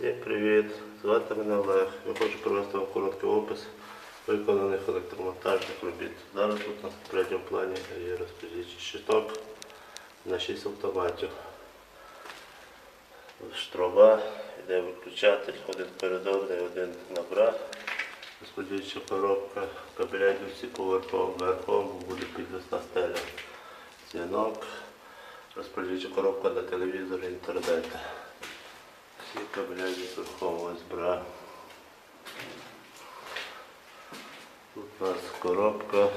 Всім привіт! Звати мене Олег. Я хочу провести вам короткий опис виконаних електромонтажних робіт. Зараз тут на передньому плані є розподільчий щиток на 6 автоматів. Штроба, йде виключатель, один передовний, один набра. Розподільча коробка, кабеля йдуть всі поверхом, верхом буде підвісна стеля. Дзвінок, розподільча коробка на телевізор і інтернет. Кабеля від верхового збра. Тут у нас коробка.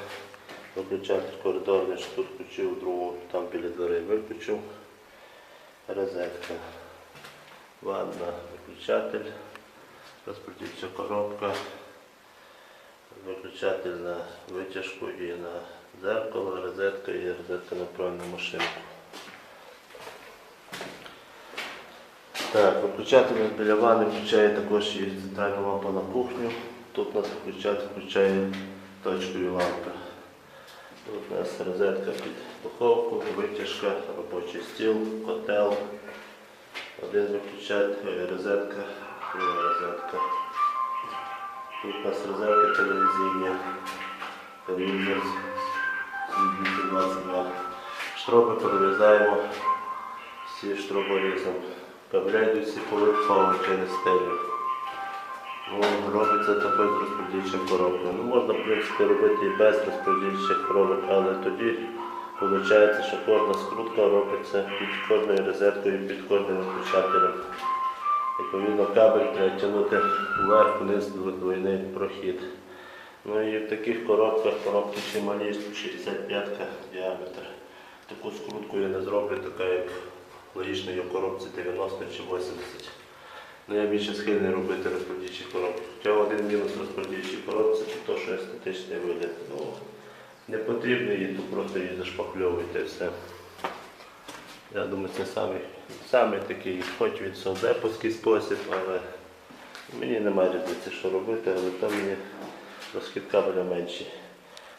Виключатель коридорний, що тут включив, другу там біля дверей виключив. Розетка. Ванна, виключатель, розподільча коробка, виключатель на витяжку і на дзеркало, розетка і розетка на пральну машинку. Так, виключатель біля ванни включає також і центральну лампу на кухню. Тут у нас виключатель включає точкові лампи. Тут у нас розетка під духовку, витяжка, робочий стіл, котел. Один виключатель, розетка, друга розетка. Тут у нас розетка телевізійна, телевізор з 222. Штропи перерізаємо всі. Кабеля йдуть всі поверхово через. Ну, робиться також з розподільчою коробкою. Ну, можна, в принципі, робити і без розподільчих коробок, але тоді виходить, що кожна скрутка робиться під кожною розеткою, під кожним виключателем. Відповідно, кабель треба тягнути вверх вниз двойний прохід. Ну і в таких коробках коробки чималі, 65 діаметр. Таку скрутку я не зроблю, така як логічно в коробці 90 чи 80. Ну, я більше схильний робити розподільчі коробки. Хоча один мінус розподільчій коробці це те, що естетичний вигляд. Ну, не потрібно її, тут просто її зашпакльовуєте і все. Я думаю, це самий, самий такий, хоч від солдеповський спосіб, але мені немає різниці, що робити, але там мені розхід кабеля менший.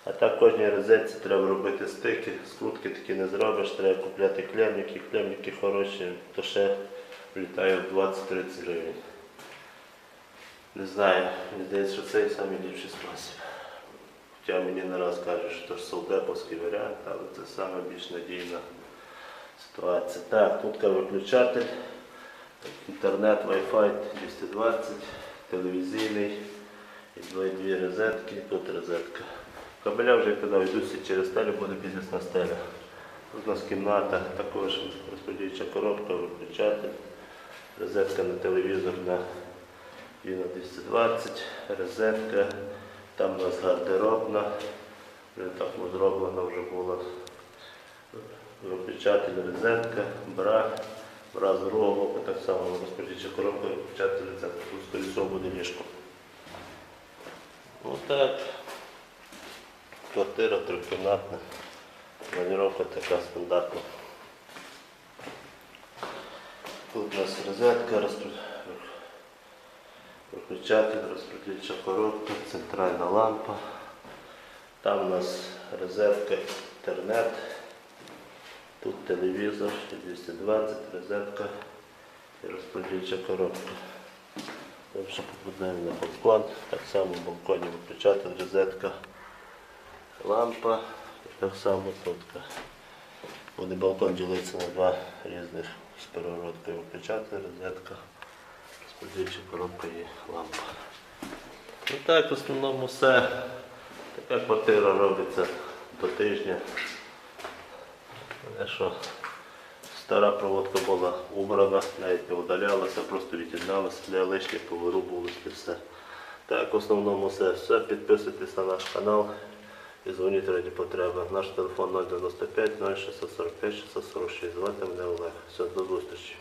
А так кожній розетці треба робити стики, скрутки такі не зробиш, треба купляти клемники, клемники хороші, то ще влітає в 20-30 гривень. Не знаю, мені здається, що це найкращий спосіб. Хоча мені не раз кажуть, що це ж солдеповський варіант, але це саме більш надійна ситуація. Так, тут виключатель, інтернет, Wi-Fi 220, телевізійний, і дві розетки, тут розетка. Кабеля вже, коли йдуть через стелю, буде бізнесна стеля. Тут у нас кімната, також розподільча коробка, виключатель, розетка на телевізор на на 220, розетка, там у нас гардеробна, вже так зроблена вже була. Виключатель, розетка, бра, бра з другого так само розподільча коробка, виключатель розетка, тут скоріше всього буде ліжко. Отак. Квартира трикімнатна. Планіровка така стандартна. Тут у нас розетка, виключатель, розподільча коробка, центральна лампа. Там у нас розетка, інтернет. Тут телевізор, 220, розетка і розподільча коробка. Далі попадаємо на балкон. Так само в балконі виключатель, розетка, лампа. Так само тут. Буде балкон ділиться на два різних з перегородкою виключатель, розетка, розподільча коробка і лампа. Ну так, в основному все. Така квартира робиться до тижня. Що стара проводка була убрана, навіть не удалялася, просто від'єдналася для лишніх повирубувалося все. Так, в основному все. Все, підписуйтесь на наш канал і дзвоніть раді потреби. Наш телефон 095 0645 646. Звати мене Олег. Все, до зустрічі.